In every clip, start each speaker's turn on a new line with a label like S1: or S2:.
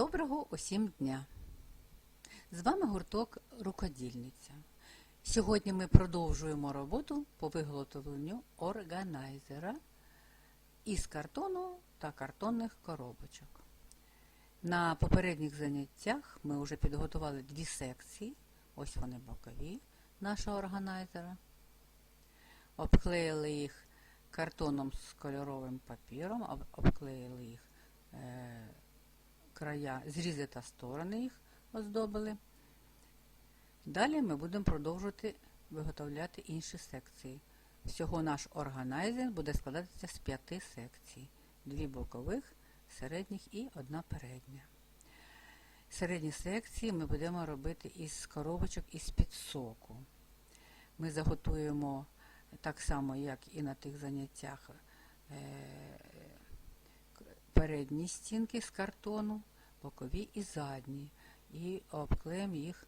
S1: Доброго усім дня! З вами гурток Рукодільниця. Сьогодні ми продовжуємо роботу по виготовленню органайзера із картону та картонних коробочок. На попередніх заняттях ми вже підготували дві секції. Ось вони бокові нашого органайзера. Обклеїли їх картоном з кольоровим папіром, обклеїли їх е, края, зрізи та сторони їх оздобили. Далі ми будемо продовжувати виготовляти інші секції. Всього наш органайзер буде складатися з п'яти секцій: дві бокових, середніх і одна передня. Середні секції ми будемо робити із коробочок із під соку. Ми заготуємо так само, як і на тих заняттях, е, передні стінки з картону, бокові і задні, і обклеїмо їх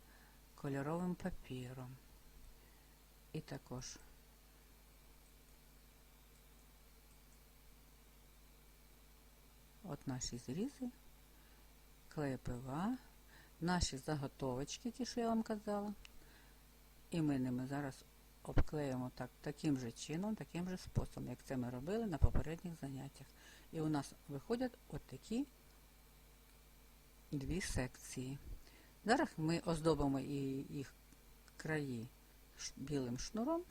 S1: кольоровим папіром. І також от наші зрізи, клей пива, наші заготовочки, ті, що я вам казала. І ми ними зараз обклеїмо так, таким же чином, таким же способом, як це ми робили на попередніх заняттях. І у нас виходять от такі дві секції. Зараз ми оздобимо їх краї білим шнуром.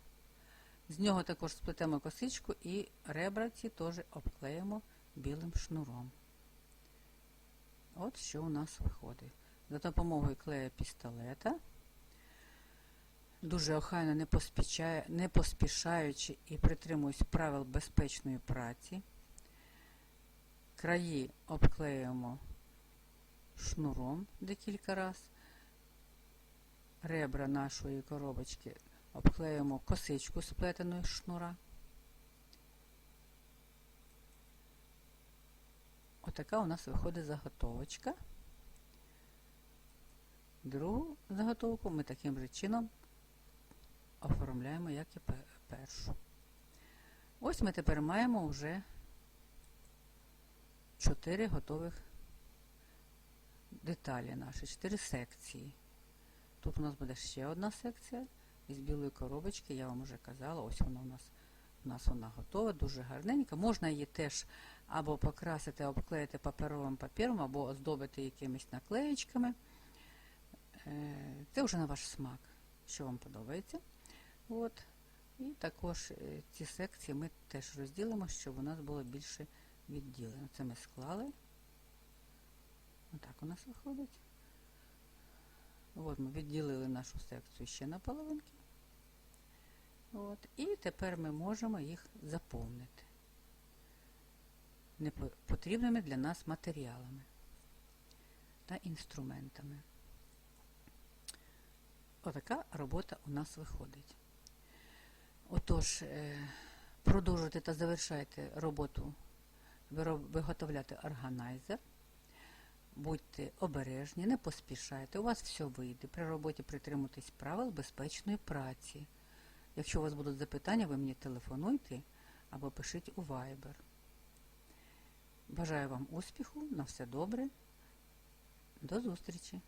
S1: З нього також сплетемо косичку і ребра ці теж обклеїмо білим шнуром. От що у нас виходить. За допомогою клея пістолета, дуже охайно не, не поспішаючи і притримуюсь правил безпечної праці, краї обклеюємо шнуром декілька раз. Ребра нашої коробочки обклеїмо косичку сплетеної шнура. Отака у нас виходить заготовочка. Другу заготовку ми таким же чином оформляємо, як і першу. Ось ми тепер маємо вже 4 готових деталі наші, 4 секції. Тут у нас буде ще одна секція із білої коробочки, я вам вже казала, ось вона у нас, у нас вона готова, дуже гарненька. Можна її теж або покрасити, обклеїти паперовим папіром, або оздобити якимись наклеєчками. Е, Це вже на ваш смак, що вам подобається. От. І також е, ці секції ми теж розділимо, щоб у нас було більше відділено. Це ми склали. У нас виходить. От ми відділили нашу секцію ще на половинки. От. І тепер ми можемо їх заповнити потрібними для нас матеріалами та інструментами. Отака робота у нас виходить. Отож, е, продовжуйте та завершайте роботу виготовляти органайзер. Будьте обережні, не поспішайте, у вас все вийде. При роботі притримуйтесь правил безпечної праці. Якщо у вас будуть запитання, ви мені телефонуйте або пишіть у Viber. Бажаю вам успіху, на все добре. До зустрічі!